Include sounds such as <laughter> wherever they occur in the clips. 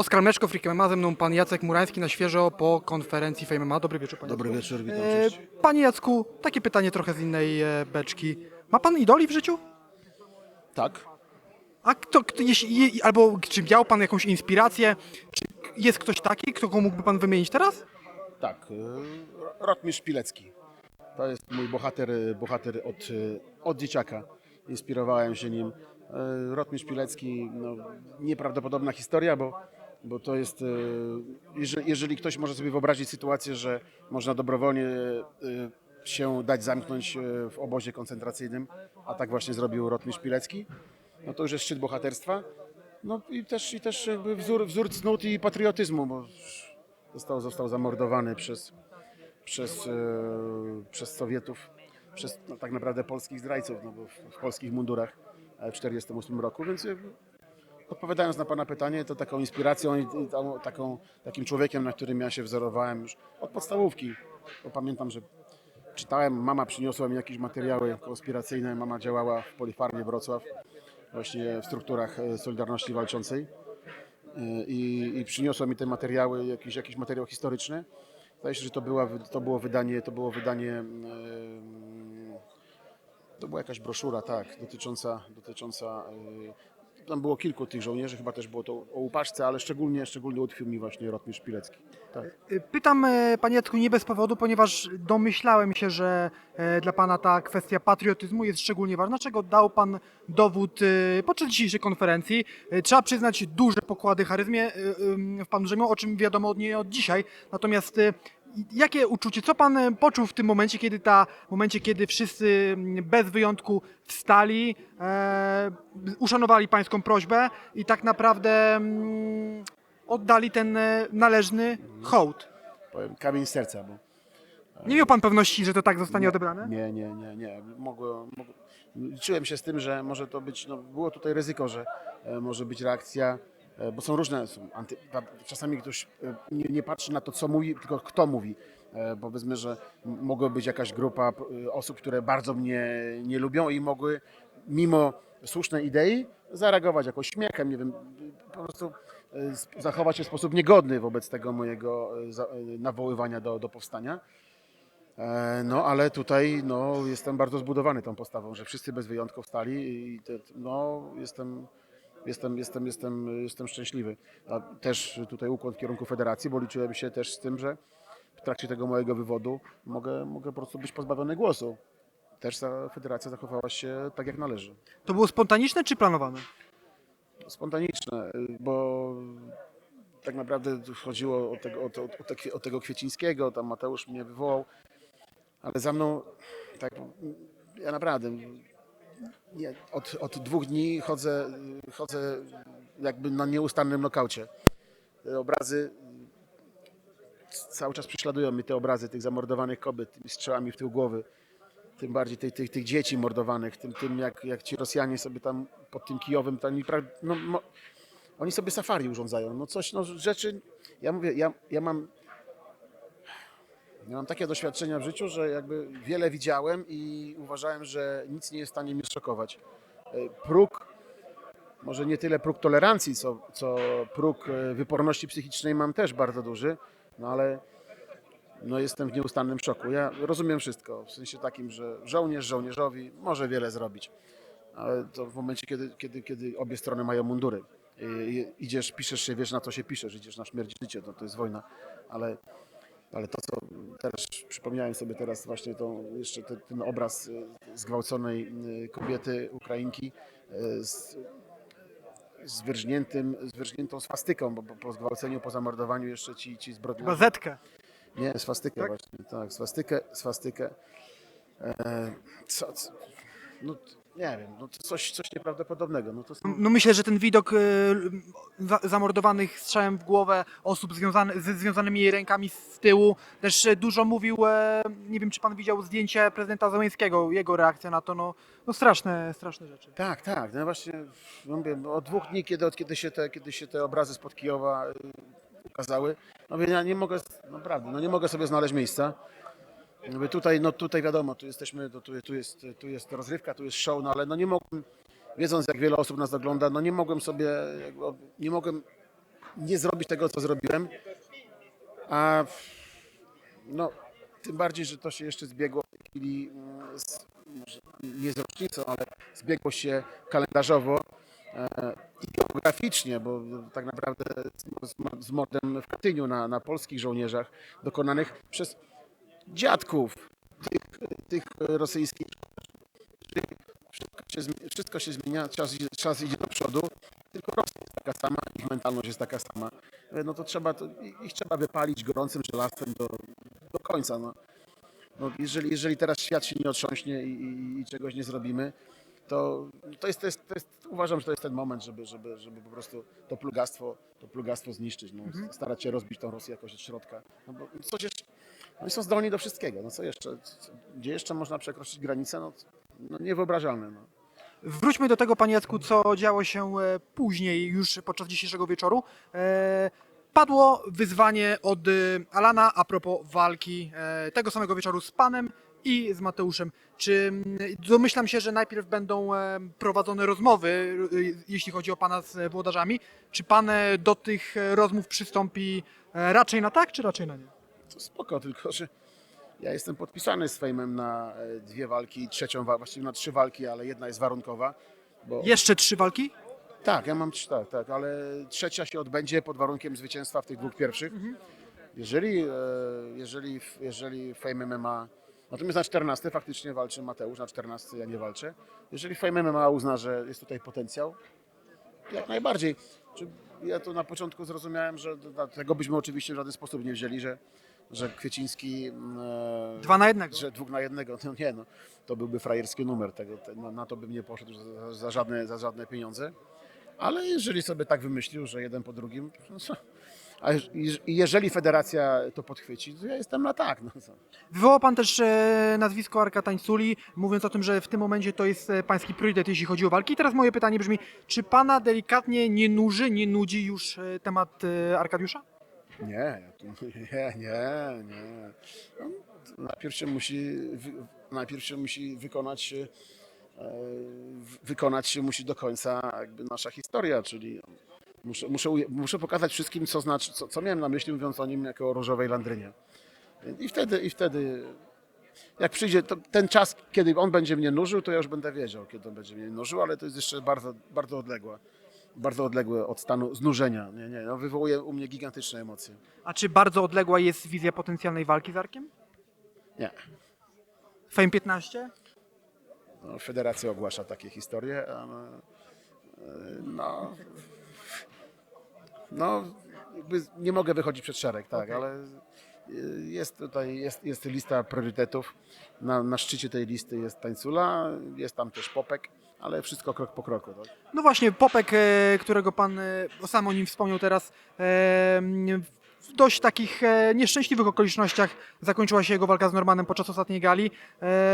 Oskar Meczko, Freak MMA, ze mną pan Jacek Murański na świeżo po konferencji Fame MMA. Dobry wieczór, panie Dobry Jacku. wieczór, witam, E, cześć. Panie Jacku, takie pytanie trochę z innej e, beczki. Ma pan idoli w życiu? Tak. A kto, kto jeśli, je- albo czy miał pan jakąś inspirację? Czy jest ktoś taki, kogo mógłby pan wymienić teraz? Tak. y, Rotmistrz Pilecki. To jest mój bohater, y, bohater od, y, od dzieciaka. Inspirowałem się nim. Y, Rotmistrz Pilecki, no, nieprawdopodobna historia, bo, bo to jest, y, jeżeli, ktoś może sobie wyobrazić sytuację, że można dobrowolnie y, się dać zamknąć y, w obozie koncentracyjnym, a tak właśnie zrobił Rotmistrz Pilecki, no to już jest szczyt bohaterstwa. No i też, i też jakby wzór, wzór cnót i patriotyzmu, bo został, został zamordowany przez, przez, e, przez Sowietów, przez no, tak naprawdę polskich zdrajców, no bo w, w polskich mundurach e, w 1948 roku, więc odpowiadając na Pana pytanie, to taką inspiracją i, taką, takim człowiekiem, na którym ja się wzorowałem już od podstawówki, bo pamiętam, że czytałem, mama przyniosła mi jakieś materiały konspiracyjne, mama działała w Polifarmie Wrocław, właśnie w strukturach e, Solidarności Walczącej i, i przyniosła mi te materiały, jakiś, jakiś materiał historyczny. Zdaje się, że to, była, to było wydanie, to było wydanie, to była jakaś broszura, tak, dotycząca, dotycząca e, tam było kilku tych żołnierzy, chyba też było to o upaczce, ale szczególnie, szczególnie utkwił mi właśnie Rotmistrz Pilecki. Tak. Y, Pytam e, panie Jacku nie bez powodu, ponieważ domyślałem się, że e, dla pana ta kwestia patriotyzmu jest szczególnie ważna, czego dał pan dowód e, podczas dzisiejszej konferencji. E, Trzeba przyznać duże pokłady charyzmie w panu Rzemią, o czym wiadomo od niej od dzisiaj. Natomiast jakie uczucie, co pan e, poczuł w tym momencie, kiedy ta, w momencie, kiedy wszyscy m, bez wyjątku wstali, e, uszanowali pańską prośbę i tak naprawdę mm, oddali ten e, należny hołd. Powiem, kamień z serca, bo Nie miał pan pewności, że to tak zostanie Nie, odebrane? Nie, nie, nie, nie. Mogło, mogło, liczyłem się z tym, że może to być, no, było tutaj ryzyko, że e, może być reakcja, bo są różne, są anty, czasami ktoś e, nie, nie patrzy na to, co mówi, tylko kto mówi. E, Powiedzmy, że mogła być jakaś grupa e, osób, które bardzo mnie nie lubią i mogły mimo słusznej idei zareagować jakoś śmiechem, nie wiem, po prostu e, zachować się w sposób niegodny wobec tego mojego e, e, nawoływania do, do powstania. E, No, ale tutaj no, jestem bardzo zbudowany tą postawą, że wszyscy bez wyjątków stali i te, no, jestem, jestem, jestem, jestem, jestem szczęśliwy. A też tutaj ukłon w kierunku federacji, bo liczyłem się też z tym, że w trakcie tego mojego wywodu mogę, mogę po prostu być pozbawiony głosu. Też ta federacja zachowała się tak, jak należy. To było spontaniczne czy planowane? spontaniczne, bo tak naprawdę chodziło o tego, o, o, o tego Kwiecińskiego, tam Mateusz mnie wywołał, ale za mną, tak, ja naprawdę nie, od, od dwóch dni chodzę, chodzę jakby na nieustannym nokaucie. Te obrazy cały czas prześladują mnie te obrazy tych zamordowanych kobiet, tymi strzałami w tył głowy tym bardziej tych, tych, tych dzieci mordowanych, tym, tym jak, jak ci Rosjanie sobie tam pod tym Kijowem, tam, no, mo, oni sobie safari urządzają, no coś, no rzeczy, ja mówię, ja, ja mam ja mam takie doświadczenia w życiu, że jakby wiele widziałem i uważałem, że nic nie jest w stanie mnie szokować. E, Próg, może nie tyle próg tolerancji, co, co próg e, wyporności psychicznej mam też bardzo duży, no ale no jestem w nieustannym szoku. Ja rozumiem wszystko, w sensie takim, że żołnierz żołnierzowi może wiele zrobić, ale to w momencie, kiedy, kiedy, kiedy obie strony mają mundury. I, i- idziesz, piszesz się, wiesz na co się piszesz, idziesz na śmierć życie, to, to jest wojna, ale, ale to, co też przypomniałem sobie teraz właśnie tą, jeszcze ten, ten obraz y, zgwałconej y, kobiety, Ukrainki y, z, z wyrżniętym, z wyrżniętą swastyką, bo po, zgwałceniu, po zamordowaniu jeszcze ci, ci zbrodniarze Chyba zetkę. nie, swastykę Tak? właśnie, tak, swastykę, swastykę. E, co, co, no, nie wiem, no to coś, coś nieprawdopodobnego. No to są, No myślę, że ten widok e, za, zamordowanych strzałem w głowę osób związane, ze związanymi rękami z tyłu też e, dużo mówił, e, nie wiem czy pan widział zdjęcie prezydenta Załęckiego, jego reakcja na to, no, no straszne, straszne rzeczy. tak, tak, no właśnie, no mówię, od dwóch dni, kiedy, od kiedy, się te, kiedy się te obrazy spod Kijowa y, ukazały, no mówię, ja nie mogę, naprawdę, no nie mogę sobie znaleźć miejsca. Tutaj, no tutaj wiadomo, tu jesteśmy, tu, tu, jest, tu jest rozrywka, tu jest show, no ale no nie mogłem, wiedząc jak wiele osób nas ogląda, no nie mogłem sobie, jakby, nie mogłem nie zrobić tego, co zrobiłem. A no, tym bardziej, że to się jeszcze zbiegło w tej chwili mm, z, nie z rocznicą, ale zbiegło się kalendarzowo e, i geograficznie, bo tak naprawdę z- z mordem w Katyniu na, na polskich żołnierzach dokonanych przez dziadków tych, tych rosyjskich. Wszystko się, wszystko się zmienia, czas, idzie- czas idzie do przodu, tylko Rosja jest taka sama, ich mentalność jest taka sama. E, No to trzeba, to, ich trzeba wypalić gorącym żelastwem do, do końca. No. No, jeżeli, jeżeli teraz świat się nie otrząśnie i, i, i czegoś nie zrobimy, to, to, jest, to, jest, to jest, uważam, że to jest ten moment, żeby, żeby, żeby po prostu to plugastwo, to plugastwo zniszczyć, no, starać się rozbić tą Rosję jakoś od środka. No, bo coś jeszcze, oni są zdolni do wszystkiego, no co jeszcze, gdzie jeszcze można przekroczyć granicę, no, no niewyobrażalne. No. Wróćmy do tego, panie Jacku, co działo się e, później, już podczas dzisiejszego wieczoru. E, Padło wyzwanie od e, Alana a propos walki tego samego wieczoru z panem i z Mateuszem. Czy domyślam się, że najpierw będą prowadzone rozmowy, jeśli chodzi o pana z włodarzami. Czy pan do tych rozmów przystąpi raczej na tak, czy raczej na nie? To spoko, tylko że ja jestem podpisany z Fejmem na e, dwie walki, trzecią, właściwie na trzy walki, ale jedna jest warunkowa. Bo... Jeszcze trzy walki? Tak, ja mam trzy, tak, tak, ale trzecia się odbędzie pod warunkiem zwycięstwa w tych dwóch pierwszych. Jeżeli, e, jeżeli, jeżeli Fame MMA, natomiast na 14 faktycznie walczy Mateusz, na 14 ja nie walczę. Jeżeli Fame MMA uzna, że jest tutaj potencjał, jak najbardziej. Ja to na początku zrozumiałem, że tego byśmy oczywiście w żaden sposób nie wzięli, że, że Kwieciński... e, Dwa na jednego. że dwóch na jednego, no nie no, to byłby frajerski numer, tego, te, na, na to bym nie poszedł za, za, żadne, za żadne pieniądze. Ale jeżeli sobie tak wymyślił, że jeden po drugim, no co? a jeżeli federacja to podchwyci, to ja jestem na tak. No co? Wywołał pan też e, nazwisko Arka Tańculi, mówiąc o tym, że w tym momencie to jest e, pański priorytet, jeśli chodzi o walki. I teraz moje pytanie brzmi, czy pana delikatnie nie nuży, nie nudzi już temat Arkadiusza? Nie, <laughs> nie, nie, nie. Najpierw się musi, najpierw się musi wykonać, e, wykonać się musi do końca jakby nasza historia, czyli muszę, muszę, muszę pokazać wszystkim, co, znaczy, co, co miałem na myśli, mówiąc o nim jako o różowej landrynie. I wtedy, i wtedy jak przyjdzie ten czas, kiedy on będzie mnie nużył, to ja już będę wiedział, kiedy on będzie mnie nużył, ale to jest jeszcze bardzo, bardzo odległe. Bardzo odległe od stanu znużenia. Nie, nie, no, wywołuje u mnie gigantyczne emocje. A czy bardzo odległa jest wizja potencjalnej walki z Arkiem? Nie. Fame 15? No, federacja ogłasza takie historie, ale e, no, no jakby nie mogę wychodzić przed szereg, tak, ale e, jest tutaj jest, jest lista priorytetów. Na, na szczycie tej listy jest Tańcula, jest tam też Popek, ale wszystko krok po kroku. Tak? No właśnie, Popek, e, którego pan e, sam o nim wspomniał teraz, e, w dość takich nieszczęśliwych okolicznościach zakończyła się jego walka z Normanem podczas ostatniej gali.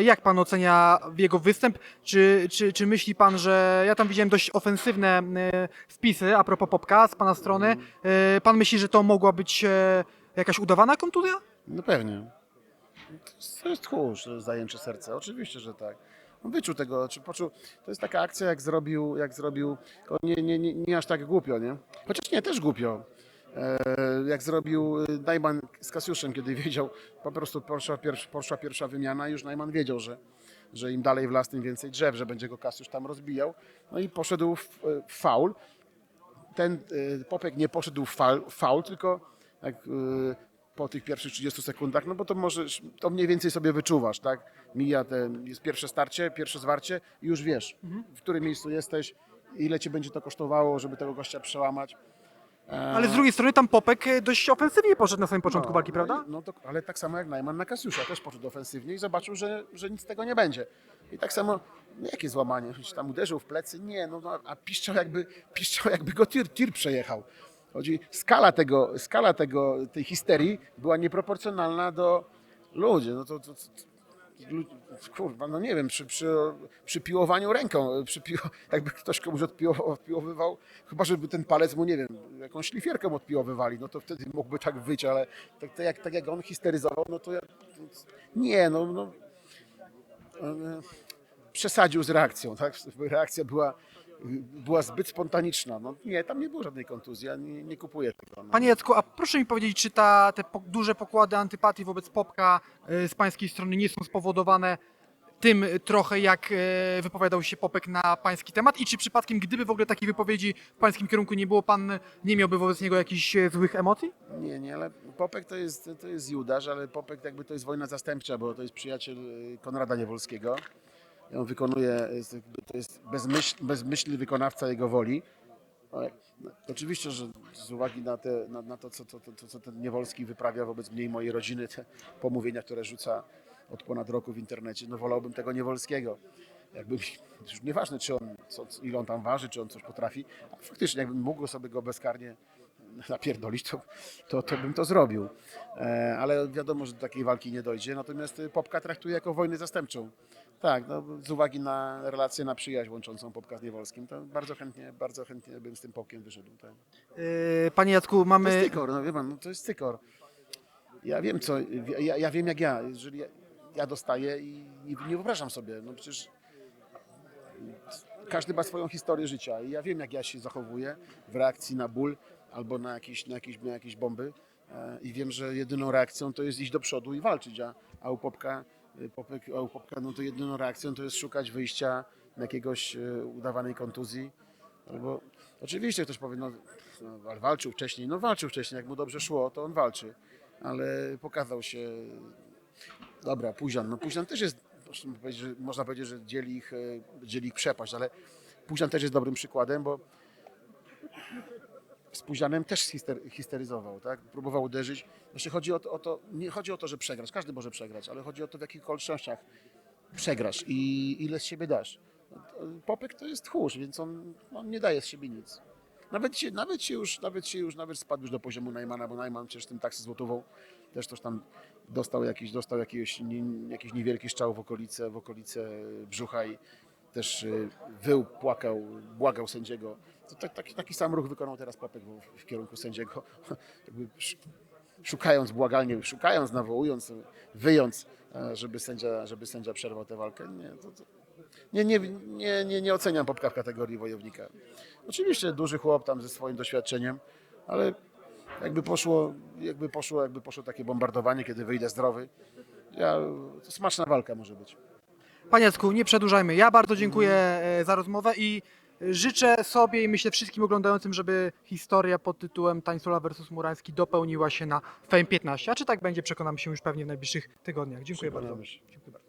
Jak pan ocenia jego występ? Czy, czy, czy myśli pan, że ja tam widziałem dość ofensywne wpisy a propos Popka z pana strony. Pan myśli, że to mogła być jakaś udawana kontuzja? No pewnie. To jest tchórz, zajęcze serce. Oczywiście, że tak. On wyczuł tego, czy poczuł. To jest taka akcja, jak zrobił, jak zrobił. Nie, nie, nie, nie aż tak głupio, nie? Chociaż nie, też głupio. E, jak zrobił Najman z Kasiuszem, kiedy wiedział, po prostu poszła pierwsza, poszła pierwsza wymiana już Najman wiedział, że, że im dalej w las, tym więcej drzew, że będzie go Kasiusz tam rozbijał. No i poszedł w, w faul. Ten e, Popek nie poszedł w faul tylko jak, e, po tych pierwszych 30 sekundach, no bo to możesz, to mniej więcej sobie wyczuwasz, tak? Mija ten, jest pierwsze starcie, pierwsze zwarcie i już wiesz, w którym miejscu jesteś, ile ci będzie to kosztowało, żeby tego gościa przełamać. Ale z drugiej strony tam Popek e, dość ofensywnie poszedł na samym początku no, walki, no prawda? No to, ale tak samo jak Najman na Kasiusza, też poszedł ofensywnie i zobaczył, że, że nic z tego nie będzie. I tak samo, no jakie złamanie, tam uderzył w plecy? Nie, no, no a piszczał jakby, piszczał jakby go tir, tir przejechał. Chodzi, skala tego, skala tego, tej histerii była nieproporcjonalna do ludzi. No to, to, to, kurwa, no nie wiem, przy, przy, przy piłowaniu ręką, przy piło, <laughs> jakby ktoś komuś odpiłował, odpiłowywał, chyba żeby ten palec mu, nie wiem, jakąś szlifierką odpiłowywali, no to wtedy mógłby tak wyć, ale tak, tak, jak, tak jak on histeryzował, no to ja, nie, no, no e, przesadził z reakcją, tak? Reakcja była, była zbyt spontaniczna. No nie, tam nie było żadnej kontuzji, ja nie, nie kupuję tego. No. Panie Jacku, a proszę mi powiedzieć, czy ta, te po, duże pokłady antypatii wobec Popka e, z pańskiej strony nie są spowodowane tym trochę, jak e, wypowiadał się Popek na pański temat i czy przypadkiem, gdyby w ogóle takiej wypowiedzi w pańskim kierunku nie było, pan nie miałby wobec niego jakichś e, złych emocji? Nie, nie, ale Popek to jest, to jest Judasz, ale Popek jakby to jest wojna zastępcza, bo to jest przyjaciel y, Konrada Niewolskiego. On wykonuje, to jest bezmyśl, bezmyślny wykonawca jego woli. Ale, oczywiście, że z uwagi na, te, na, na to, co, co ten Niewolski wyprawia wobec mnie i mojej rodziny, te pomówienia, które rzuca od ponad roku w internecie, no wolałbym tego Niewolskiego. Jakby, już nieważne, czy on, co, ile on tam waży, czy on coś potrafi, a faktycznie jakbym mógł sobie go bezkarnie napierdolić, to, to, to bym to zrobił. E, ale wiadomo, że do takiej walki nie dojdzie. Natomiast y, Popka traktuje jako wojnę zastępczą. Tak, no, z uwagi na relację, na przyjaźń łączącą Popka z Niewolskim, to bardzo chętnie, bardzo chętnie bym z tym Popkiem wyszedł. Tak. E, Panie Jacku, To jest mamy... cykor, no wie pan, no, to jest cykor. Ja wiem co, ja, ja wiem jak ja, jeżeli ja, ja dostaję i nie, nie wyobrażam sobie, no przecież każdy ma swoją historię życia i ja wiem jak ja się zachowuję w reakcji na ból albo na jakieś, na jakieś, na jakieś bomby e, i wiem, że jedyną reakcją to jest iść do przodu i walczyć, a, a u Popka, y, Popek, a u Popka no to jedyną reakcją to jest szukać wyjścia jakiegoś e, udawanej kontuzji. Albo oczywiście ktoś powie, no, no walczył wcześniej, no walczył wcześniej, jak mu dobrze szło, to on walczy, ale pokazał się, dobra, Puzian, no Puzian też jest, można powiedzieć, że, można powiedzieć, że dzieli ich, e, dzieli ich przepaść, ale Puzian też jest dobrym przykładem, bo z Puzianem też hister, histeryzował, tak? Próbował uderzyć. Właśnie chodzi o to, o to, nie chodzi o to, że przegrasz, każdy może przegrać, ale chodzi o to, w jakich okolicznościach przegrasz i ile z siebie dasz. Popek to jest tchórz, więc on, on nie daje z siebie nic. Nawet się, nawet się już, nawet się już, nawet spadł już do poziomu Najmana, bo Najman przecież tym taksy złotową też coś tam dostał jakiś, dostał jakiś, nie, jakiś niewielki strzał w okolice, w okolice brzucha i też y, wył, płakał, błagał sędziego. To tak, taki, taki sam ruch wykonał teraz Popek w, w kierunku sędziego, <laughs> jakby sz- szukając błagalnie, szukając, nawołując, wyjąc, e, żeby sędzia, żeby sędzia przerwał tę walkę. Nie, to, to, nie, nie, nie, nie, nie oceniam Popka w kategorii wojownika. Oczywiście duży chłop tam ze swoim doświadczeniem, ale jakby poszło, jakby poszło, jakby poszło takie bombardowanie, kiedy wyjdę zdrowy, ja, to smaczna walka może być. Panie Jacku, nie przedłużajmy. Ja bardzo dziękuję e, za rozmowę i życzę sobie i myślę wszystkim oglądającym, żeby historia pod tytułem Tańcula vs Murański dopełniła się na Fame 15. A czy tak będzie, przekonamy się już pewnie w najbliższych tygodniach. Dziękuję bardzo. Dziękuję bardzo.